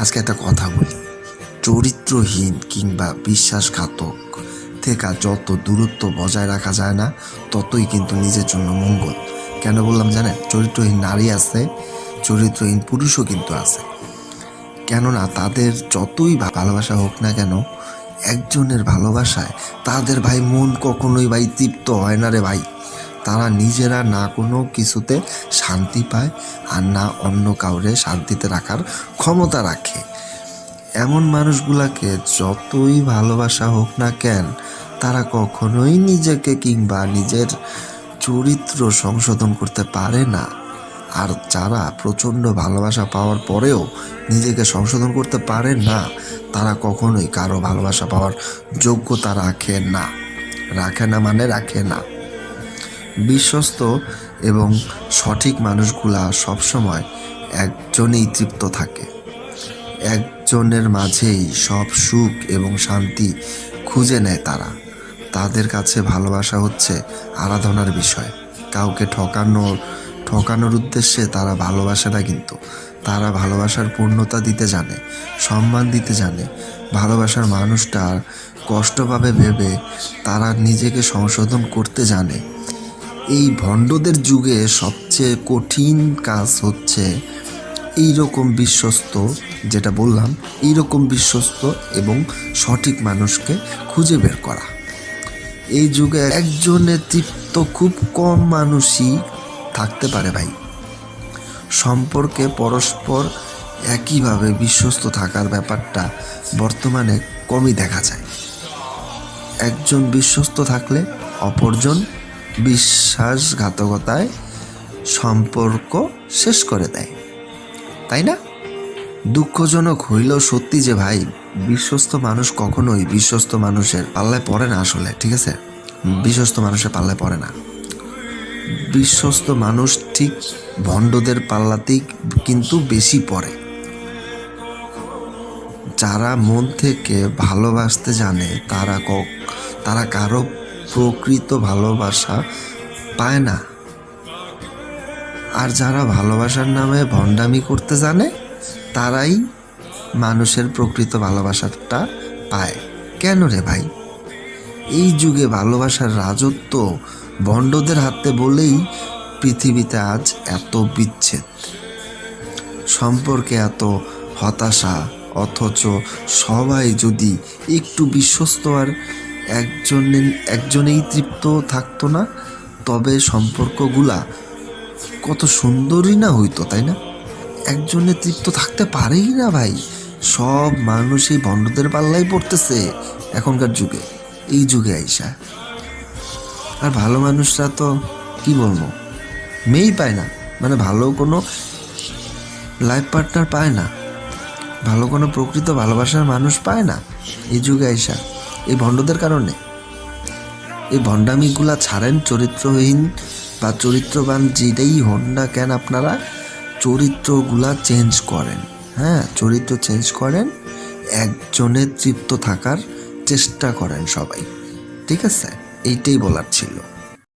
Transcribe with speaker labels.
Speaker 1: আজকে একটা কথা বলি। চরিত্রহীন কিংবা বিশ্বাসঘাতক থেকে যত দূরত্ব বজায় রাখা যায় না, ততই কিন্তু নিজের জন্য মঙ্গল। কেন বললাম জানেন? চরিত্রহীন নারী আছে, চরিত্রহীন পুরুষও কিন্তু আছে। কেননা তাদের যতই ভালোবাসা হোক না কেন, একজনের ভালোবাসায় তাদের ভাই মন কখনোই ভাই তৃপ্ত হয় না রে ভাই। তারা নিজেরা না কোনো কিছুতে শান্তি পায় আর না অন্য কাউরে শান্তিতে রাখার ক্ষমতা রাখে। এমন মানুষগুলাকে যতই ভালোবাসা হোক না কেন, তারা কখনোই নিজেকে কিংবা নিজের চরিত্র সংশোধন করতে পারে না। আর যারা প্রচণ্ড ভালোবাসা পাওয়ার পরেও নিজেকে সংশোধন করতে পারে না, তারা কখনোই কারও ভালোবাসা পাওয়ার যোগ্যতা রাখে না। রাখে না মানে রাখে না। বিশ্বস্ত এবং সঠিক মানুষগুলা সবসময় একজনেই তৃপ্ত থাকে। একজনের মাঝেই সব সুখ এবং শান্তি খুঁজে নেয় তারা। তাদের কাছে ভালোবাসা হচ্ছে আরাধনার বিষয়। কাউকে ঠকানোর ঠকানোর উদ্দেশ্যে তারা ভালোবাসে না কিন্তু। তারা ভালোবাসার পূর্ণতা দিতে জানে, সম্মান দিতে জানে। ভালোবাসার মানুষটার কষ্ট পাবে ভেবে তারা নিজেকে সংশোধন করতে জানে। এই ভণ্ডদের যুগে সবচেয়ে কঠিন কাজ হচ্ছে এই রকম বিশ্বস্ত, যেটা বললাম এই রকম বিশ্বস্ত এবং সঠিক মানুষকে খুঁজে বের করা। এই যুগে একজনের তৃপ্ত খুব কম মানুষই থাকতে পারে ভাই। সম্পর্কে পরস্পর একইভাবে বিশ্বস্ত থাকার ব্যাপারটা বর্তমানে কমই দেখা যায়। একজন বিশ্বস্ত থাকলে অপরজন বিশ্বাসঘাতকতায় সম্পর্ক শেষ করে দেয়। তাই না? দুঃখজনক হইলেও সত্যি যে ভাই, বিশ্বস্ত মানুষ কখনোই বিশ্বস্ত মানুষের পাল্লায় পড়ে না আসলে, ঠিক আছে? বিশ্বস্ত মানুষের পাল্লায় পড়ে না। বিশ্বস্ত মানুষ ঠিক ভণ্ডদের পাল্লাতেই কিন্তু বেশি পড়ে। যারা মন থেকে ভালোবাসতে জানে, তারা তারা কারও প্রকৃত ভালোবাসা পায় না। আর যারা ভালোবাসার নামে ভণ্ডামি করতে জানে, তারাই মানুষের প্রকৃত ভালোবাসাটা পায়। কেন রে ভাই? এই যুগে ভালোবাসার রাজত্ব ভণ্ডদের হাতে বলেই পৃথিবীতে আজ এত বিচ্ছেদ। সম্পর্কে এত হতাশা, অথচ সবাই যদি একটু বিশ্বস্ত আর একজনে একজনেই তৃপ্ত থাকতো না, তবে সম্পর্কগুলা কত সুন্দরই না হইতো, তাই না? একজনে তৃপ্ত থাকতে পারেই না ভাই। সব মানুষই ভণ্ডদের পাল্লাই পড়তেছে এখনকার যুগে, এই যুগে আইসা। আর ভালো মানুষরা তো, কি বলব, মেয়েই পায় না মানে ভালো কোনো লাইফ পার্টনার পায় না, ভালো কোনো প্রকৃত ভালোবাসার মানুষ পায় না, এই যুগে আইসা। এই ভণ্ডদের কারণে। এই ভণ্ডামিগুলা ছাড়েন চরিত্রহীন বা চরিত্রবান যেটাই হন না কেন আপনারা চরিত্রগুলা চেঞ্জ করেন। হ্যাঁ চরিত্র চেঞ্জ করেন একজনের তৃপ্ত থাকার চেষ্টা করেন সবাই। ঠিক আছে? এইটাই বলার ছিল।